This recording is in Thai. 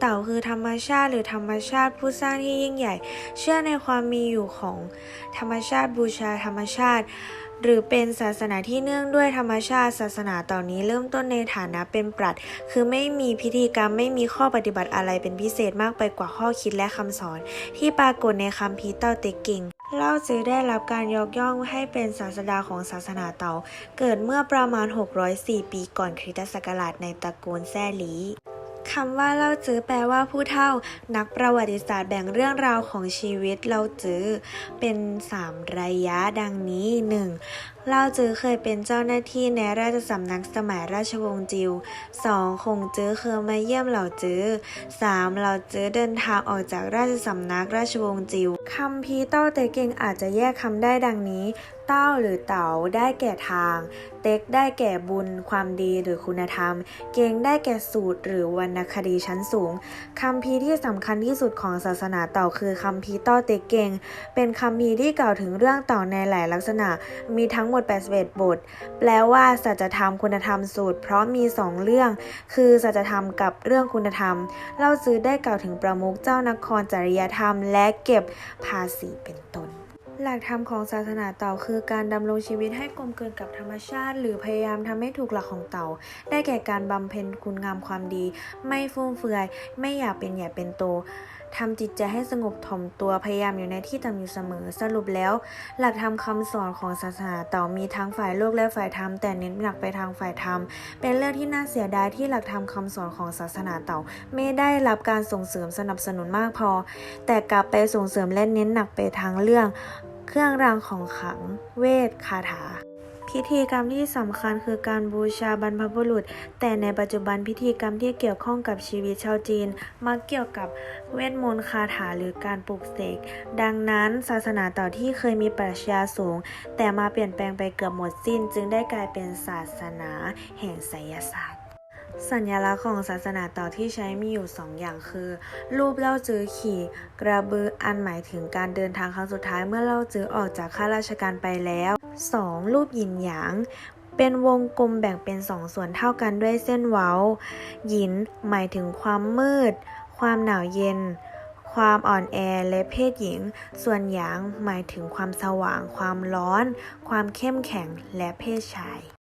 เต่าคือธรรมชาติหรือธรรมชาติผู้สร้างที่ยิ่งใหญ่ เชื่อในความมีอยู่ของธรรมชาติบูชาธรรมชาติ หรือเป็นศาสนาที่เนื่องด้วยธรรมชาติศาสนาต่อนนี้เริ่มต้นในฐานะเป็นปรัชคือไม่มีพิธีกรรมไม่มีข้อปฏิบัติอะไรเป็นพิเศษมากไปกว่าข้อคิดและคำสอน ที่ปรากฏในคัมภีร์เต้าเต็กกิงเล่าจือได้รับการยกย่องให้เป็นศาสดาของศาสนาเตา เกิดเมื่อประมาณ 604 ปีก่อนคริสตศักราชในตระกูลแซ่หลี คำว่าเล่าจื้อแปลว่าผู้เฒ่า นักประวัติศาสตร์แบ่งเรื่องราวของชีวิตเล่าจื้อเป็นสามระยะดังนี้ 1. เล่าจื้อเคยเป็นเจ้าหน้าที่ในราชสำนักสมัยราชวงศ์จิว 2. คงจื้อเคยมาเยี่ยมเหล่าจื้อ 3. เหล่าจื้อเดินทางออกจากราชสำนักราชวงศ์จิวคำพีเต้าเตเกงอาจจะแยกคำได้ดังนี้ เต้าหรือเต๋าได้แก่ทาง เต็กได้แก่บุญ ความดีหรือคุณธรรม เกงได้แก่สูตรหรือวรรณคดีชั้นสูงคำพีที่สำคัญที่สุดของศาสนาเต่าคือคำพีต้าเต็กเกง เป็นคำพีที่กล่าวถึงเรื่องเต่าในหลายลักษณะ มีทั้งหมด 81 บท แปลว่าสัจธรรมคุณธรรมสูตร เพราะมี 2 เรื่อง คือสัจธรรมกับเรื่องคุณธรรม เล่าซื้อได้กล่าวถึงประมุขเจ้านครจริยธรรม และเก็บภาษีเป็นต้น หลักธรรมของศาสนาเต่าคือการดำรงชีวิตให้กลมกลืนกับธรรมชาติ หรือพยายามทำให้ถูกหลักของเต่า ได้แก่การบำเพ็ญคุณงามความดี ไม่ฟุ่มเฟือย ไม่อยากเป็นใหญ่เป็นโตทำจิตใจให้สงบถ่อมตัวพยายามอยู่ในที่ต่ำอยู่เสมอสรุปแล้ว หลักธรรมคำสอนของศาสนาเต่ามีทั้งฝ่ายโลกและฝ่ายธรรมแต่เน้นหนักไปทางฝ่ายธรรม เป็นเรื่องที่น่าเสียดายที่หลักธรรมคำสอนของศาสนาเต่า ไม่ได้รับการส่งเสริมสนับสนุนมากพอ แต่กลับไปส่งเสริมและเน้นหนักไปทางเรื่อง เครื่องรางของขลัง เวทคาถา พิธีกรรมที่สำคัญคือการบูชาบรรพบุรุษ แต่ในปัจจุบันพิธีกรรมที่เกี่ยวข้องกับชีวิตชาวจีน มักเกี่ยวกับเวทมนต์คาถาหรือการปลุกเสก ดังนั้นศาสนาต่อที่เคยมีปรัชญาสูง แต่มาเปลี่ยนแปลงไปเกือบหมดสิ้น จึงได้กลายเป็นศาสนาแห่งไสยศาสตร์ สัญลักษณ์ของศาสนาต่อที่ใช้มีอยู่2ออย่างคือ รูปเล่าจื้อขี่ กระบืออันหมายถึงการเดินทางครั้งสุดท้ายเมื่อเล่าจื้อออกจากข้าราชการไปแล้ว 2. รูปหยินหยาง เป็นวงกลมแบ่งเป็นสองส่วนเท่ากันด้วยเส้นเว้า หยินหมายถึงความมืด ความหนาวเย็น ความอ่อนแอและเพศหญิง ส่วนหยางหมายถึงความสว่าง ความร้อน ความเข้มแข็งและเพศชาย